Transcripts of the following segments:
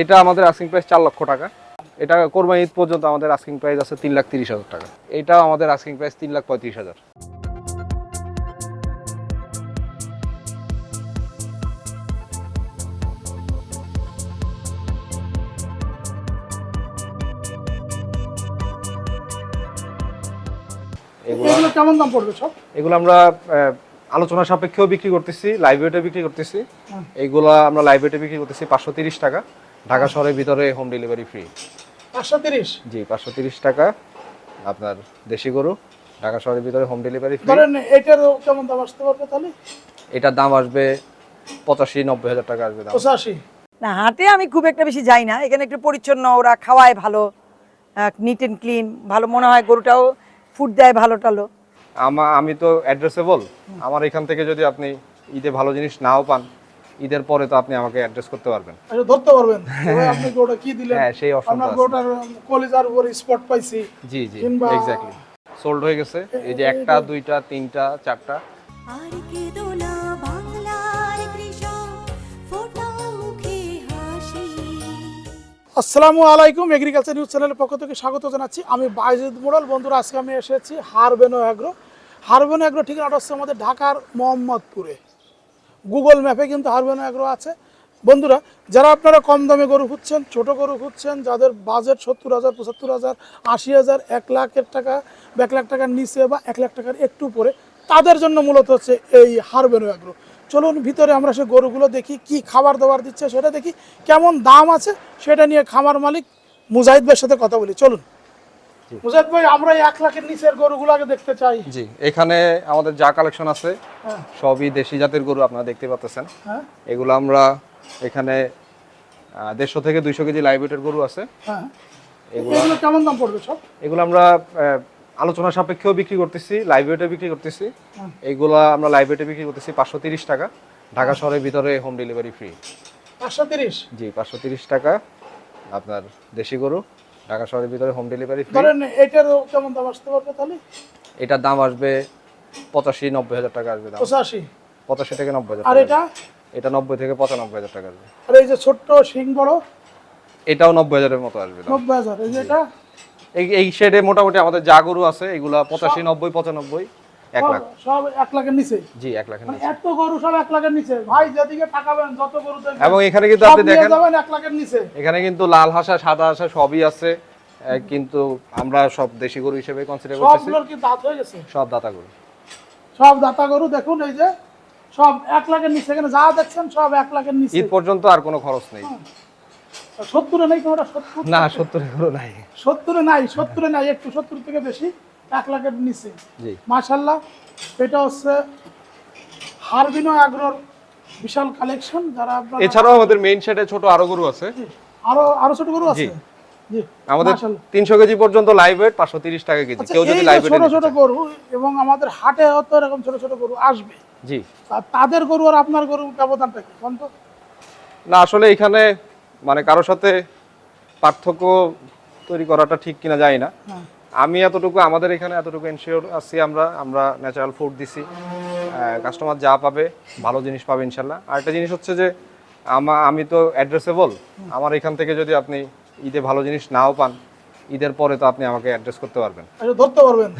এটা আমাদের asking price চার লক্ষ টাকা। এটা কোরবানি ঈদ পর্যন্ত আমাদের আস্কিং প্রাইস আছে তিন লাখ তিরিশ হাজার টাকা। এটা আমাদের আস্কিং প্রাইস তিন লাখ পঁয়ত্রিশ হাজার। এগুলো কেমন দাম পড়বে সব? এগুলো আমরা আলোচনা সাপেক্ষেও বিক্রি করতেছি লাইভ বিক্রি করতেছি। এইগুলা আমরা লাইভ বিক্রি করতেছি পাঁচশো তিরিশ টাকা। ঢাকা শহরের ভিতরে হোম ডেলিভারি ফ্রি পাঁচশো তিরিশ। জি পাঁচশো তিরিশ টাকা আপনার দেশি গরু ঢাকা শহরের ভিতরে হোম ডেলিভারি ফ্রি ধরেন কেমন দাম আসতে পারবে তাহলে? এটার দাম আসবে পঁচাশি নব্বই হাজার টাকা আসবে দাম। পঁচাশি। না হাটে আমি খুব একটা বেশি যাই না। এখানে একটু পরিচ্ছন্ন ওরা খাওয়ায় ভালো নিট অ্যান্ড ক্লিন ভালো মনে হয় গরুটাও ফুড দেয় ভালো টালো আমা আমি তো অ্যাড্রেসেবল আমার এখান থেকে যদি আপনি ঈদে ভালো জিনিস নাও পান ঈদের পরে তো আপনি আমাকে অ্যাড্রেস করতে পারবেন। আচ্ছা ধরতে পারবেন। আপনি গোটা কি দিলেন? হ্যাঁ সেই অপশনটা আপনার আছে। গোটার কলিজার উপরে স্পট পাইছি। জি জি এক্স্যাক্টলি সোল্ড হয়ে গেছে। এই যে একটা দুইটা তিনটা চারটা। আর কেঁদো না বাংলার কৃষক ফোটা মুখে হাসি। আসসালামু আলাইকুম এগ্রিকালচার নিউজ চ্যানেলের পক্ষ থেকে স্বাগত জানাচ্ছি। আমি বাইজুদ মোড়াল বন্ধুরা আজকে আমি এসেছি হারবেনো অ্যাগ্রো হারবেনো অ্যাগ্রো ঠিকানাটা হচ্ছে আমাদের ঢাকার মোহাম্মদপুরে। গুগল ম্যাপে কিন্তু হারবেনো অ্যাগ্রো আছে। বন্ধুরা, যারা আপনারা কম দামে গরু খুঁজছেন, ছোট গরু খুঁজছেন, যাদের বাজেট সত্তর হাজার, পঁচাত্তর হাজার, আশি হাজার, এক লাখের টাকা বা এক লাখ টাকার নিচে বা এক লাখ টাকার একটু পরে তাদের জন্য মূলত হচ্ছে এই হারবেনো অ্যাগ্রো চলুন ভিতরে আমরা সে গরুগুলো দেখি, কি খাবার দাবার দিচ্ছে সেটা দেখি, কেমন দাম আছে সেটা নিয়ে খামার মালিক মুজাহিদ ভাইয়ের সাথে কথা বলি। চলুন। মুজাহিদ ভাই আমরা এক লাখের নিচের গরুগুলো আগে দেখতে চাই। জি এখানে আমাদের যা কালেকশন আছে হ্যাঁ। সবই দেশি জাতের গরু আপনারা দেখতে পাচ্ছেন হ্যাঁ। এগুলো আমরা এখানে দেড়শো থেকে দুইশো কেজি লাইভ ওয়েটের গরু আছে। হ্যাঁ। এগুলো এগুলো কেমন দাম পড়বে সব? এগুলো আমরা আলোচনা সাপেক্ষেও বিক্রি করতেছি লাইভ ওয়েটে বিক্রি করতেছি। এগুলা আমরা লাইভ ওয়েটে বিক্রি করতেছি পাঁচশো তিরিশ টাকা। ঢাকা শহরের ভিতরে হোম ডেলিভারি ফ্রি পাঁচশো তিরিশ? জি পাঁচশো তিরিশ টাকা আপনার দেশি গরু। ঢাকা শহরের ভিতরে হোম ডেলিভারি ফ্রি ধরেন এটারও কেমন দাম আসতে পারবে তাহলে? এটার দাম আসবে পঁচাশি নব্বই হাজার টাকা আসবে দাম। পঁচাশি? পঁচাশি থেকে নব্বই হাজার আর এটা? এটা নব্বই থেকে পঁচানব্বই হাজার টাকা আসবে। আর এই যে ছোট্ট শিং বড়? এটাও নব্বই হাজারের মতো আসবে নব্বই হাজার। এই যে এটা? এই এই শেডে মোটামুটি আমাদের যা গরু আছে এগুলা পঁচাশি নব্বই পঁচানব্বই। এক লাখ। সব- সব এক লাখের নিচে? জি এক লাখের মানে নিচে। এত গরু সব এক লাখের নিচে? ভাই যেদিকে তাকাবেন যত গরু দেখবেন এবং এখানে কিন্তু আপনি দেখেন যাবেন এক লাখের নিচে। এখানে কিন্তু লাল হাসা সাদা হাসা সবই আছে। কিন্তু আমরা সব দেশি গরু হিসেবে কনসিডার করতেছি। সবগুলোর কি দাঁত হয়ে গেছে? সব দাতা গরু। সব দাতা গরু দেখুন এই যে সব এক লাখের নিচে। এখানে যা দেখছেন সব এক লাখের নিচে। ঈদ পর্যন্ত আর কোনো খরচ নেই। সত্তরে নেই কোনোটা? সত্তর? না সত্তর গরু নাই। সত্তরে নাই সত্তরে নাই একটু সত্তর থেকে বেশি। এক লাখের নিচে। মাশাল্লাহ এটা হচ্ছে হারবিনো অ্যাগ্রোর বিশাল কালেকশন যারা এছাড়াও আমাদের মেইন শেডে ছোট আরও গরু আছে। আরও আরও ছোট গরু আছে? আমাদের মাশাআল্লাহ। তিনশো কেজি পর্যন্ত লাইভ ওয়েট পাঁচশো তিরিশ টাকা কেজি। আচ্ছা কেউ যদি লাইভ ছোট ছোট গরু এবং আমাদের হাটে হয়তো এরকম ছোট ছোট গরু আসবে। জি। তাদের গরু আর আপনার গরু ব্যবধানটা কি? কোন তো। না আসলে এখানে মানে কারোর সাথে পার্থক্য তৈরি করাটা ঠিক কিনা যায় না। হ্যাঁ। আমি এতটুকু আমাদের এখানে এতটুকু এনশিওর আছি আমরা আমরা ন্যাচারাল ফুড দিছি। কাস্টমার যা পাবে ভালো জিনিস পাবে ইনশাল্লাহ। আর একটা জিনিস হচ্ছে যে আমা আমি তো অ্যাড্রেসেবল আমার এখান থেকে যদি আপনি ঈদে ভালো জিনিস নাও পান ঈদের পরে তো আপনি আমাকে অ্যাড্রেস করতে পারবেন। আচ্ছা ধরতে পারবেন।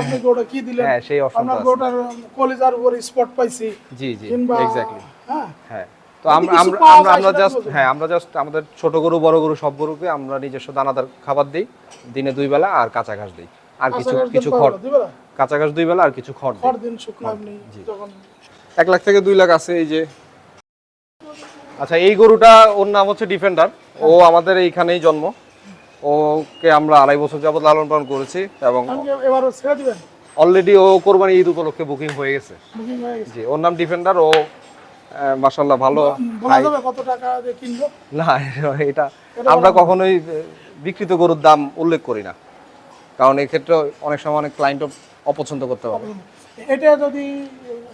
আপনি গোটা কি দিলেন? হ্যাঁ সেই অপশনটা আপনার গোটার কলিজার উপরে স্পট পাইছি। জি জি এক্স্যাক্টলি হ্যাঁ। হ্যাঁ। তো আমরা আমরা জাস্ট হ্যাঁ আমরা জাস্ট আমাদের ছোট গরু বড় গরু সব গরুকে আমরা নিজস্ব দানাদার খাবার দিই। দিনে দুই বেলা আর কাঁচা ঘাস দিই। আর কিছু আচ্ছা, কিছু খড়? কাঁচা ঘাস দুই বেলা আর কিছু খড় খড় দিন শুকনো আপনি যখন এক লাখ থেকে দুই লাখ আছে এই যে। আচ্ছা এই গরুটা ওর নাম হচ্ছে ডিফেন্ডার। ও আমাদের এইখানেই জন্ম। ওকে আমরা আড়াই বছর যাবত লালন পালন করেছি এবং এবারও ছেড়ে দিবেন? অলরেডি ও কোরবানি ঈদ উপলক্ষে বুকিং হয়ে গেছে। বুকিং হয়ে গেছে। জি ওর নাম ডিফেন্ডার। ও মাসাল্লাহ ভালো কত টাকা কিনবো? না এটা আমরা কখনোই বিক্রিত গরুর দাম উল্লেখ করি না। কারণ এই ক্ষেত্রে অনেক সময় অনেক ক্লায়েন্ট অপছন্দ করতে পারে। এটা যদি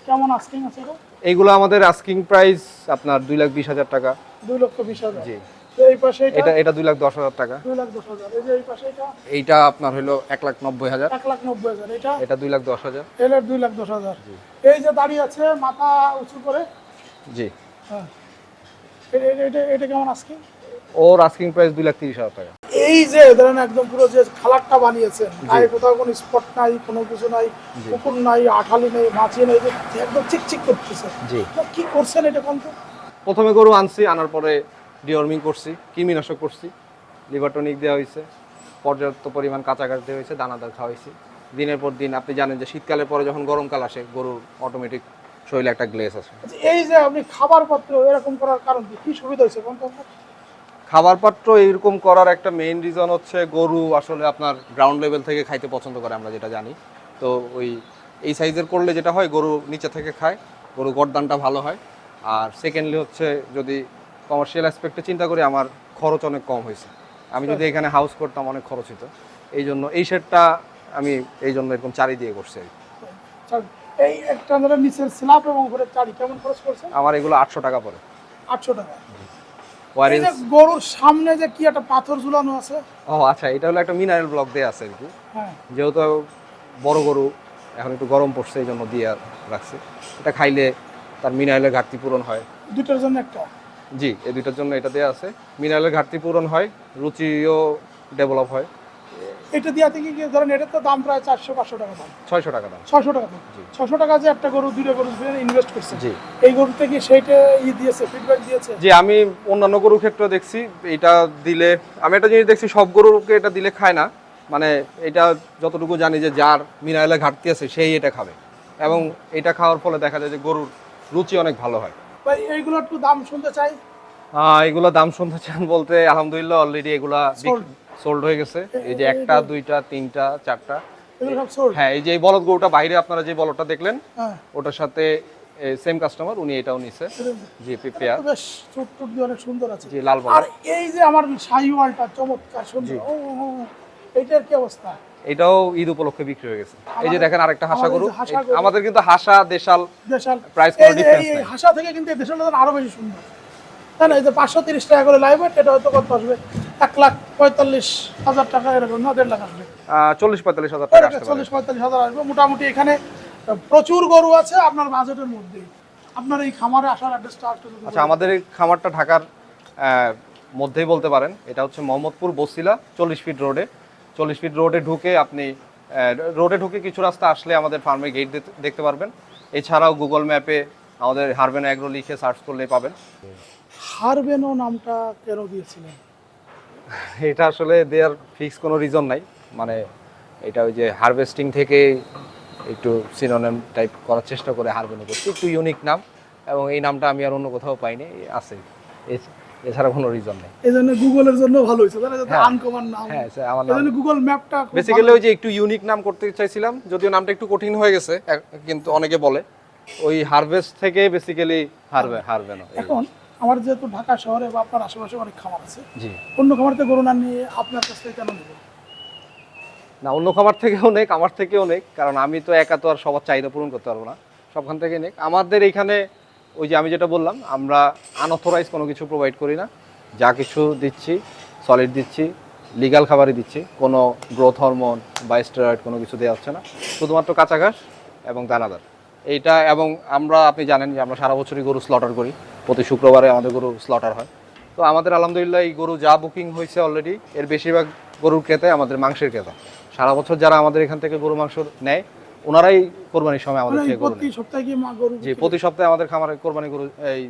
কেমন আস্কিং আছে এটা? এইগুলো আমাদের আস্কিং প্রাইস আপনার দুই লাখ বিশ হাজার টাকা। দুই লক্ষ বিশ হাজার। জি। তো এই পাশে এটা এটা এটা দুই লাখ দশ হাজার টাকা। দুই লাখ দশ হাজার। এই যে এই পাশে এটা? এইটা আপনার হলো এক লাখ নব্বই হাজার। এক লাখ নব্বই হাজার। এটা? এটা দুই লাখ দশ হাজার। এলের দুই লাখ দশ হাজার। এই যে দাঁড়িয়ে আছে মাথা উঁচু করে জি। হ্যাঁ। এটা- কেমন আস্কিং ওর আস্কিং প্রাইস দুই লাখ তিরিশ হাজার টাকা। এই যে ধরেন একদম পুরো যে খালারটা বানিয়েছেন গায়ে কোথাও কোনো স্পট নাই কোনো কিছু নাই পুকুর নাই আঠালি নেই মাছি নেই একদম চিকচিক করতেছে। জি। কি করছেন এটা কোন প্রথমে গরু আনছি আনার পরে ডিওর্মিং করছি কৃমিনাশক করছি লিভার টনিক দেওয়া হয়েছে পর্যাপ্ত পরিমাণ কাঁচা ঘাস দেওয়া হয়েছে দানাদার খাওয়া হয়েছে দিনের পর দিন আপনি জানেন যে শীতকালের পরে যখন গরমকাল আসে গরুর অটোমেটিক শরীরে একটা গ্লেস আসে আচ্ছা, এই যে আপনি খাবার পত্র এরকম করার কারণ কি? সুবিধা হয়েছে কোন কোন খাবার পাত্র এইরকম করার একটা মেইন রিজন হচ্ছে গরু আসলে আপনার গ্রাউন্ড লেভেল থেকে খাইতে পছন্দ করে আমরা যেটা জানি। তো ওই এই সাইজের করলে যেটা হয় গরু নিচে থেকে খায় গরু গরদানটা ভালো হয়। আর সেকেন্ডলি হচ্ছে যদি কমার্শিয়াল অ্যাসপেক্টে চিন্তা করি আমার খরচ অনেক কম হয়েছে। আমি যদি এখানে হাউস করতাম অনেক খরচ হতো এই জন্য এই শেডটা আমি এই জন্য এরকম চারি দিয়ে করছি আর কি। আচ্ছা, এই একটা ধরেন নিচের স্ল্যাব এবং উপরে চারি কেমন খরচ করছে? আমার এগুলো আটশো টাকা পড়ে। আটশো টাকা। গরুর সামনে যে কি একটা পাথর ঝুলানো আছে? ও আচ্ছা এটা হলো একটা মিনারেল ব্লক দেওয়া আছে আর কি। হ্যাঁ। যেহেতু বড় গরু এখন একটু গরম পড়ছে এই জন্য দিয়ে রাখছি। এটা খাইলে তার মিনারেলের ঘাটতি পূরণ হয়। দুটোর জন্য একটা? জি এই দুইটার জন্য এটা দেওয়া আছে। মিনারেলের ঘাটতি পূরণ হয় রুচিও ডেভেলপ হয়। এটা দিয়া থেকে কি ধরেন এটার তো দাম প্রায় চারশো পাঁচশো টাকা দাম। ছয়শো টাকা দাম। ছশো টাকা দাম। ছশো টাকা যে একটা গরু দুটো গরু ইনভেস্ট করছে। জি। এই গরুতে কি সেইটা ই দিয়েছে ফিডব্যাক দিয়েছে? জি আমি অন্যান্য গরুর ক্ষেত্রে দেখছি এটা দিলে আমি একটা জিনিস দেখছি সব গরুকে এটা দিলে খায় না। মানে এটা যতটুকু জানি যে যার মিনারেলের ঘাটতি আছে সেই এটা খাবে। এবং এটা খাওয়ার ফলে দেখা যায় যে গরুর রুচি অনেক ভালো হয়। ভাই এইগুলো একটু দাম শুনতে চাই। এগুলো দাম শুনতে চান বলতে আলহামদুলিল্লাহ অলরেডি এগুলা. সোল্ড হয়ে গেছে। এই যে একটা দুইটা তিনটা চারটা। হ্যাঁ এই যে এই বলদ গরুটা বাইরে আপনারা যে বলদটা দেখলেন হ্যাঁ। ওটার সাথে সেম কাস্টমার উনি এটাও নিছে জি বেশ টুট দিয়ে অনেক সুন্দর আছে। জি লাল আর এই যে আমার শাহিওয়ালটা চমৎকার সুন্দর। এইটার কি অবস্থা? এটাও ঈদ উপলক্ষে বিক্রি হয়ে গেছে। এই যে দেখেন আরেকটা হাসা আমাদের গরু। আমাদের কিন্তু হাসা দেশাল দেশাল। এই কোনো নাই। হাসা থেকে কিন্তু দেশাল আরও বেশি সুন্দর। তাই না এই যে পাঁচশো তিরিশ টাকা করে লাইভ এটা হয়তো কত আসবে? এক লাখ পঁয়তাল্লিশ হাজার টাকা এরকম না দেড় লাখ আসবে। চল্লিশ পঁয়তাল্লিশ হাজার টাকা চল্লিশ পঁয়তাল্লিশ হাজার আসবে। মোটামুটি এখানে প্রচুর গরু আছে আপনার বাজেটের মধ্যেই। আপনার এই খামারে আসার অ্যাড্রেসটা আচ্ছা আমাদের এই খামারটা ঢাকার মধ্যেই বলতে পারেন। এটা হচ্ছে মোহাম্মদপুর বসিলা চল্লিশ ফিট রোডে চল্লিশ ফিট রোডে ঢুকে আপনি রোডে ঢুকে কিছু রাস্তা আসলে আমাদের ফার্মের গেট দেখতে পারবেন। এছাড়াও গুগল ম্যাপে আমাদের হারবেন অ্যাগ্রো লিখে সার্চ করলে পাবেন। হারবেনো নামটা কেন দিয়েছিলেন? এটা আসলে দেয়ার ফিক্স কোনো রিজন নাই। মানে এটা ওই যে হারভেস্টিং থেকে একটু সিনোনেম টাইপ করার চেষ্টা করে হারবেনো করছি। একটু ইউনিক নাম এবং এই নামটা আমি আর অন্য কোথাও পাইনি আছে। এছাড়া কোনো রিজন নেই। এই জন্য গুগলের জন্য ভালো হয়েছে। হ্যাঁ। আনকমন নাম। হ্যাঁ স্যার, আমার নাম। গুগল ম্যাপটা বেসিক্যালি ওই যে একটু ইউনিক নাম করতে চাইছিলাম যদিও নামটা একটু কঠিন হয়ে গেছে কিন্তু অনেকে বলে। ওই হারভেস্ট থেকে বেসিক্যালি হারবে হারবেনো এই। এখন আমার যেহেতু ঢাকা শহরে বা আপনার আশেপাশে অনেক খামার আছে অন্য খামারতে গরু না নিয়ে আপনার কাছ থেকে কেন নেব না অন্য খামার থেকে অনেক আমার থেকে অনেক কারণ আমি তো একা তো আর সবার চাহিদা পূরণ করতে পারব না সবখান থেকে নেক। আমাদের এইখানে ওই যে আমি যেটা বললাম আমরা আনঅথরাইজ কোনো কিছু প্রোভাইড করি না যা কিছু দিচ্ছি সলিড দিচ্ছি লিগাল খাবারই দিচ্ছি কোনো গ্রোথ হরমোন বা স্টেরয়েড কোনো কিছু দেওয়া হচ্ছে না শুধুমাত্র কাঁচা ঘাস এবং দানাদার। এইটা এবং আমরা আপনি জানেন যে আমরা সারা বছরই গরু স্লটার করি প্রতি শুক্রবারে আমাদের গরু স্লটার হয়। তো আমাদের আলহামদুলিল্লাহ এই গরু যা বুকিং হয়েছে অলরেডি এর বেশিরভাগ গরুর ক্রেতাই আমাদের মাংসের ক্রেতা। সারা বছর যারা আমাদের এখান থেকে গরু মাংস নেয় ওনারাই কোরবানির সময় আমাদের থেকে গরু জি প্রতি সপ্তাহে আমাদের খামারে কোরবানি গরু এই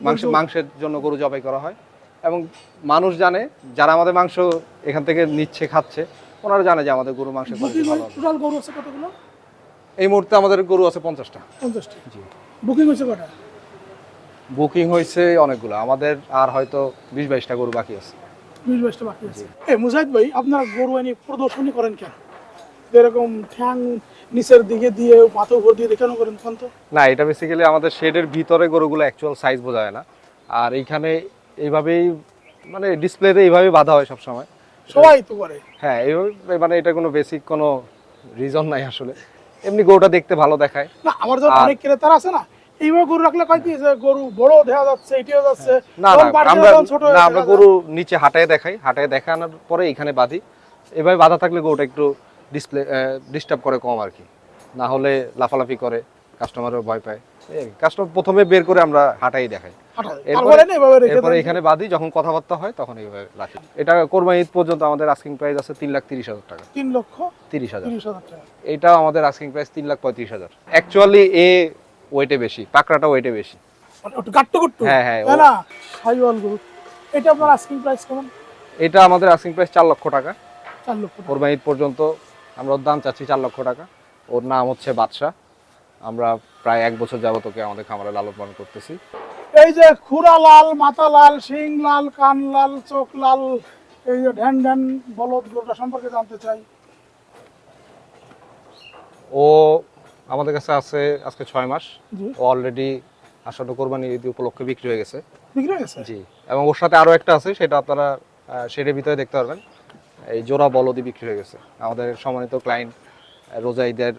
মাংস মাংসের জন্য গরু জবাই করা হয়। এবং মানুষ জানে যারা আমাদের মাংস এখান থেকে নিচ্ছে খাচ্ছে ওনারা জানে যে আমাদের গরু। টোটাল আছে কতগুলো? এই মুহূর্তে আমাদের গরু আছে পঞ্চাশটা। পঞ্চাশটি। জি। বুকিং হয়েছে কটা? বুকিং হয়েছে অনেকগুলো। আমাদের আর হয়তো বিশ বাইশটা গরু বাকি আছে। বিশ বাইশটা বাকি আছে। এ মুজাহিদ ভাই আপনারা গরু এনে প্রদর্শনী করেন কেন? এরকম ঠ্যাং নিচের দিকে দিয়ে মাথা উপর দিয়ে কেন করেন কোন তো? না এটা বেসিক্যালি আমাদের শেডের ভিতরে গরুগুলো অ্যাকচুয়াল সাইজ বোঝা যায় না। আর এইখানে এইভাবেই মানে ডিসপ্লেতে এইভাবেই বাধা হয় সবসময়। সবাই তো করে। হ্যাঁ এইভাবে মানে এটা কোনো বেসিক কোনো রিজন নাই আসলে। এমনি গরুটা দেখতে ভালো দেখায়। না আমার যখন অনেক ক্রেতার আছে না এইভাবে গরু রাখলে কয় কি গরু বড় দেখা যাচ্ছে এটিও যাচ্ছে। না যখন না বাড়ছে আমরা না। গরু নিচে হাঁটায় দেখাই হাঁটায় দেখানোর পরে এখানে বাঁধি। এভাবে বাধা থাকলে গরুটা একটু ডিসপ্লে ডিস্টার্ব করে কম আর কি। না হলে লাফালাফি করে কাস্টমারও ভয় পায়। কাস্টমার প্রথমে বের করে আমরা হাঁটাই দেখাই। এরপরে-। এখানে বাদি যখন কথাবার্তা হয় তখন এইভাবে রাখি। এটা কোরবানি ঈদ পর্যন্ত আমাদের আস্কিং প্রাইস আছে তিন লাখ তিরিশ হাজার টাকা। তিন লক্ষ তিরিশ হাজার। এটাও আমাদের আস্কিং প্রাইস তিন লাখ পঁয়ত্রিশ হাজার। অ্যাকচুয়ালি এ ওয়েটে বেশি পাকড়াটা ওয়েটে বেশি। মানে একটু গাট্টু গুট্টু হ্যাঁ, হ্যাঁ, না সাইওয়াল গরু। এটা আপনার আস্কিং প্রাইস কেমন? এটা আমাদের আস্কিং প্রাইস চার লক্ষ টাকা। চার লক্ষ টাকা। কোরবানি ঈদ পর্যন্ত আমরা ওর দাম চাচ্ছি চার লক্ষ টাকা। ওর নাম হচ্ছে বাদশা আমরা প্রায় এক বছর যাবত ওকে আমাদের খামারে লালন পালন করতেছি। এই যে খুরা লাল মাথা লাল শিং লাল কান লাল চোখ লাল এই যে ঢ্যান ঢ্যান বলদ গরুটা সম্পর্কে জানতে চাই। ও আমাদের কাছে আছে আজকে ছয় মাস। অলরেডি আসাদু কোরবানি ঈদ উপলক্ষে বিক্রি হয়ে গেছে। বিক্রি হয়ে গেছে? জি এবং ওর সাথে আরও একটা আছে সেটা আপনারা সেটার ভিতরে দেখতে পারবেন। এই জোড়া বলদি বিক্রি হয়ে গেছে। আমাদের সম্মানিত ক্লায়েন্ট রোজা ঈদের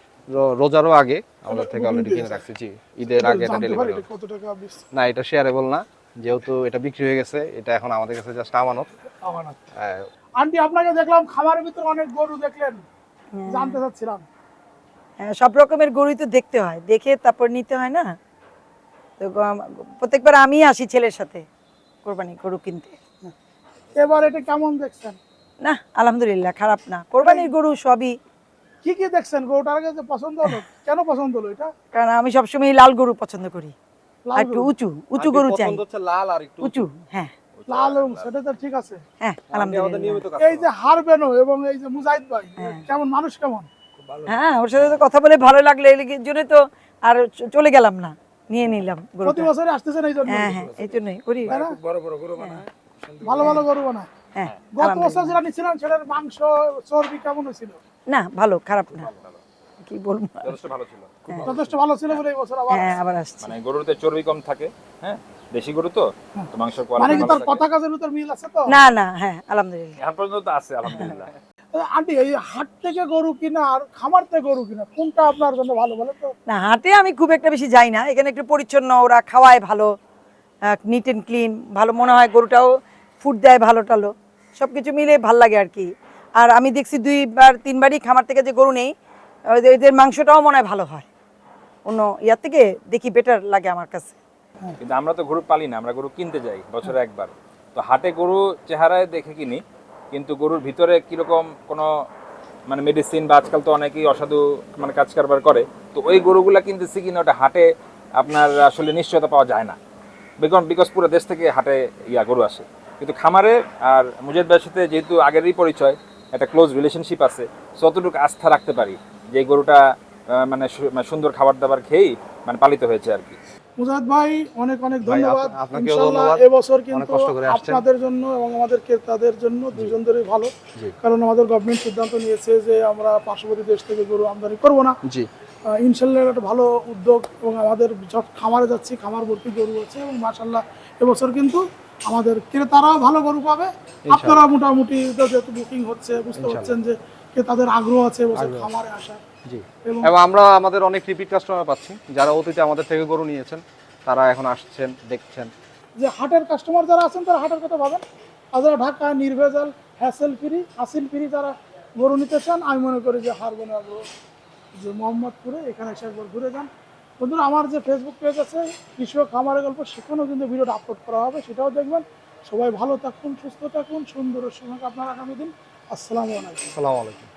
রোজারও আগে আমাদের থেকে অলরেডি কিনে রাখছি। জি ঈদের আগে এটা ডেলিভারি? না এটা শেয়ারেবল না। যেহেতু এটা বিক্রি হয়ে গেছে এটা এখন আমাদের কাছে জাস্ট আমানত। আমানত। আন্টি আপনাকে দেখলাম খামারের ভিতরে অনেক গরু দেখলেন। জানতে চাচ্ছিলাম। সব রকমের গরুই তো দেখতে হয়। দেখে তারপর নিতে হয় না? তো প্রত্যেকবার আমি আসি ছেলের সাথে কোরবানি গরু কিনতে। এবার এটা কেমন দেখছেন? না আলহামদুলিল্লাহ খারাপ না। কোরবানির গরু সবই কি কি দেখছেন? গরুটার কাছে পছন্দ হলো কেন পছন্দ হলো এটা? কারণ আমি সবসময় লাল গরু পছন্দ করি। লাল একটু উঁচু উঁচু গরু চাই। পছন্দ হচ্ছে লাল আর একটু উঁচু হ্যাঁ। লাল এবং সেটা তো ঠিক আছে। হ্যাঁ আলহামদুলিল্লাহ। এই যে হারবেনো এবং এই যে মুজাহিদ ভাই হ্যাঁ। কেমন? মানুষ কেমন? হ্যাঁ ওর সাথে তো কথা বলে ভালো লাগল এই জন্য তো আর চলে গেলাম না নিয়ে নিলাম প্রতি গরুটা বছরে আসতেছেন এই জন্য? হ্যাঁ হ্যাঁ এই জন্যই করি। তাই না? ভালো ভালো গরু বানায়। হ্যাঁ গত বছর যেটা নিচ্ছিলাম সেটার মাংস চর্বি কেমন হয়েছিল? না ভালো খারাপ না। কি বলব? যথেষ্ট ভালো ছিল। যথেষ্ট ভালো ছিল বলে এই বছর আবার হ্যাঁ আবার আসছি। মানে গরুতে চর্বি কম থাকে হ্যাঁ? দেশি গরু তো তো মাংসের মানে কি তার কথা কাজের ভিতর মিল আছে তো? না না হ্যাঁ আলহামদুলিল্লাহ। এখন পর্যন্ত তো আছে আলহামদুলিল্লাহ। আন্টি এই হাট থেকে গরু কিনা আর খামার থেকে গরু কিনা কোনটা আপনার জন্য ভালো বলে তো? না হাটে আমি খুব একটা বেশি যাই না। এখানে একটু পরিচ্ছন্ন ওরা খাওয়ায় ভালো নিট অ্যান্ড ক্লিন ভালো মনে হয় গরুটাও ফুড দেয় ভালো টালো। সব কিছু মিলে ভালো লাগে আর কি। আর আমি দেখছি দুইবার তিনবারই খামার থেকে যে গরু নেই ওদের- এদের মাংসটাও মনে হয় ভালো হয়। অন্য ইয়ার থেকে দেখি বেটার লাগে আমার কাছে। কিন্তু আমরা তো গরু পালি না আমরা গরু কিনতে যাই বছরে একবার। তো হাটে গরু চেহারায় দেখে কিনি কিন্তু গরুর ভিতরে কীরকম কোনো মানে মেডিসিন বা আজকাল তো অনেকেই অসাধু মানে কাজ কারবার করে, তো ওই গরুগুলা কিনতেছি কিনা ওটা হাটে আপনার আসলে নিশ্চয়তা পাওয়া যায় না। বিকজ বিকজ পুরো দেশ থেকে হাটে ইয়া গরু আসে। কিন্তু খামারে আর মুজাহিদ ভাইয়ের সাথে যেহেতু আগেরই পরিচয়, একটা ক্লোজ রিলেশনশিপ আছে, so অতটুকু আস্থা রাখতে পারি যে গরুটা মানে মানে সুন্দর খাবার দাবার খেয়েই মানে পালিত হয়েছে আর কি। মুজাহিদ ভাই অনেক অনেক ধন্যবাদ। ইনশাআল্লাহ এবছর কিন্তু। আপনাদের জন্য এবং আমাদের ক্রেতাদের জন্য দুজনদেরই ভালো। কারণ আমাদের গভর্নমেন্ট সিদ্ধান্ত নিয়েছে যে আমরা পার্শ্ববর্তী দেশ থেকে গরু আমদানি করব না। ইনশাল্লাহ একটা ভালো উদ্যোগ এবং আমাদের সব খামারে যাচ্ছি খামার ভর্তি গরু আছে এবং মাশাল্লাহ এবছর কিন্তু আমাদের ক্রেতারাও ভালো গরু পাবে। আপনারা মোটামুটি যেহেতু বুকিং হচ্ছে বুঝতে পারছেন যে ক্রেতাদের আগ্রহ আছে এবছর খামারে আসার। এবং আমরা আমাদের অনেক রিপিট কাস্টমার পাচ্ছি যারা অতীতে আমাদের থেকে গরু নিয়েছেন তারা এখন আসছেন দেখছেন। যে হাটের কাস্টমার যারা আছেন তারা হাটের কথা ভাবেন। আর যারা ঢাকা নির্ভেজাল হ্যাসেল ফ্রি হাসিল ফ্রি যারা গরু নিতে চান আমি মনে করি যে হারবেন যে মোহাম্মদপুরে এখানে এসে একবার ঘুরে যান। বন্ধুরা আমার যে ফেসবুক পেজ আছে কৃষক খামারের গল্প সেখানেও কিন্তু ভিডিওটা আপলোড করা হবে সেটাও দেখবেন। সবাই ভালো থাকুন সুস্থ থাকুন সুন্দর সঙ্গে আপনার আগামী দিন। আসসালামু আলাইকুম। আসসালামু আলাইকুম।